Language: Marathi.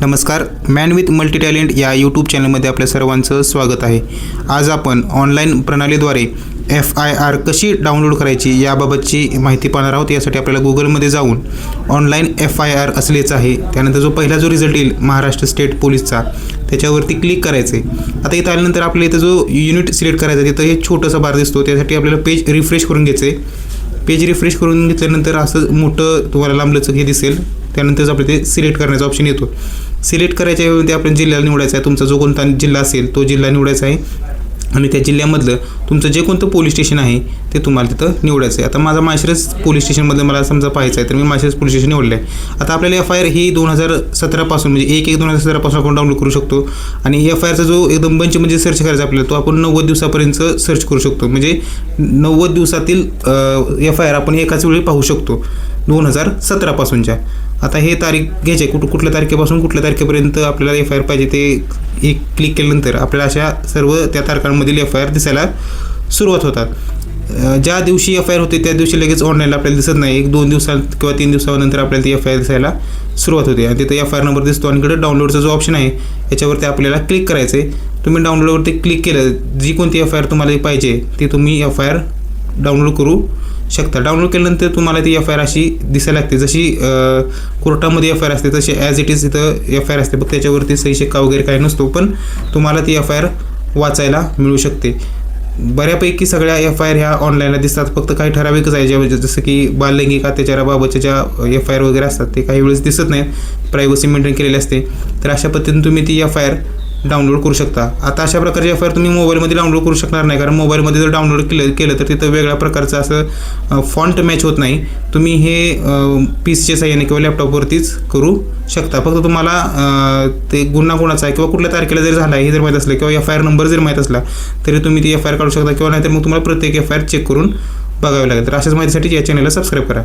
नमस्कार मॅन विथ मल्टी टॅलेंट या यूट्यूब चॅनलमध्ये आपल्या सर्वांचं स्वागत आहे. आज आपण ऑनलाईन प्रणालीद्वारे एफ आय आर कशी डाउनलोड करायची याबाबतची माहिती पाहणार आहोत. यासाठी आपल्याला गुगलमध्ये जाऊन ऑनलाईन एफ आय आर असलेच आहे. त्यानंतर जो पहिला जो रिझल्ट येईल महाराष्ट्र स्टेट पोलीसचा त्याच्यावरती क्लिक करायचं आहे आता इथं आल्यानंतर आपल्या इथं जो युनिट सिलेक्ट करायचा आहे, तिथं हे छोटंसं बार दिसतो. त्यासाठी आपल्याला पेज रिफ्रेश करून घ्यायचं आहे पेज रिफ्रेश करून घेतल्यानंतर असं मोठं तुम्हाला लांबलंच हे दिसेल. त्यानंतरच आपलं ते सिलेक्ट करण्याचा ऑप्शन येतो. सिलेक्ट करायच्या वेळी आपण जिल्ह्याला निवडायचा आहे. तुमचा जो कोणता जिल्हा असेल तो जिल्हा निवडायचा आहे. आणि त्या जिल्ह्यामधलं तुमचं जे कोणतं पोलीस स्टेशन आहे ते तुम्हाला तिथं निवडायचं आहे आता माझा माळशिरस पोलीस स्टेशनमधलं मला समजा पाहायचं आहे तर मी माळशिरस पोलीस स्टेशन निवडलं आहे आता आपल्याला एफ आय आर ही दोन हजार सतरापासून म्हणजे एक एक दोन हजार सतरापासून आपण डाउनलोड करू शकतो. आणि एफ आय आरचा जो एकदम बंच म्हणजे सर्च करायचा आपल्याला तो आपण नव्वद दिवसापर्यंत सर्च करू शकतो. म्हणजे नव्वद दिवसातील एफ आय आर आपण एकाच वेळी पाहू शकतो दोन हजार सतरापासूनच्या. आता हे तारीख घ्यायचे कुठं कुठल्या तारखेपासून कुठल्या तारखेपर्यंत आपल्याला एफ आय आर पाहिजे ते एक क्लिक केल्यानंतर आपल्याला अशा सर्व त्या तारखांमधील एफ आय आर दिसायला सुरुवात होतात. ज्या दिवशी एफ आय आर होते त्या दिवशी लगेच ऑनलाईनला आपल्याला दिसत नाही. एक दोन दिवसात किंवा तीन दिवसानंतर आपल्याला ती एफ आय आर दिसायला सुरुवात होते. आणि तिथं एफ आय आर नंबर दिसतो आणि इकडे डाउनलोडचा जो ऑप्शन आहे याच्यावरती आपल्याला क्लिक करायचं आहे तुम्ही डाउनलोडवरती क्लिक केलं जी कोणती एफ आय आर तुम्हाला पाहिजे ती तुम्ही एफ आय आर डाउनलोड करू शकता. डाउनलोड केल्यानंतर तुम्हाला ती एफ आय आर अशी दिसायला लागते. जशी कोर्टामध्ये एफ आय आर असते तशी ॲज इट इज इथं एफ आय आर असते. फक्त त्याच्यावरती सही शिक्का वगैरे काही नसतो पण तुम्हाला ती एफ आय आर वाचायला मिळू शकते. बऱ्यापैकी सगळ्या एफ आय आर ह्या ऑनलाईनला दिसतात. फक्त काही ठराविकच आहे. ज्या जसं की बाललैंगिक अत्याचाराबाबतच्या ज्या एफ आय आर वगैरे असतात ते काही वेळेस दिसत नाहीत. प्रायव्हसी मेंटेन केलेली असते. तर अशा पद्धतीने तुम्ही ती एफ आय आर डाउनलोड करू शकता. आता अशा प्रकारचे एफ आय आर तुम्ही मोबाईलमध्ये डाउनलोड करू शकणार नाही. कारण मोबाईलमध्ये जर डाउनलोड केलं केलं तर तिथं वेगळ्या प्रकारचं असं फॉन्ट मॅच होत नाही. तुम्ही हे पी सीच्या साह्याने किंवा लॅपटॉपवरतीच करू शकता. फक्त तुम्हाला ते गुन्हा कोणाचा आहे किंवा कुठल्या तारखेला जर झाला आहे हे जर माहीत असलं किंवा एफ आय आर नंबर जर माहीत असला तरी तुम्ही ती एफ आय आर काढू शकता किंवा नाहीतर मग तुम्हाला प्रत्येक एफ आय आर चेक करून बघावे लागेल. तर अशाच माहितीसाठी या चॅनलला सबस्क्राईब करा.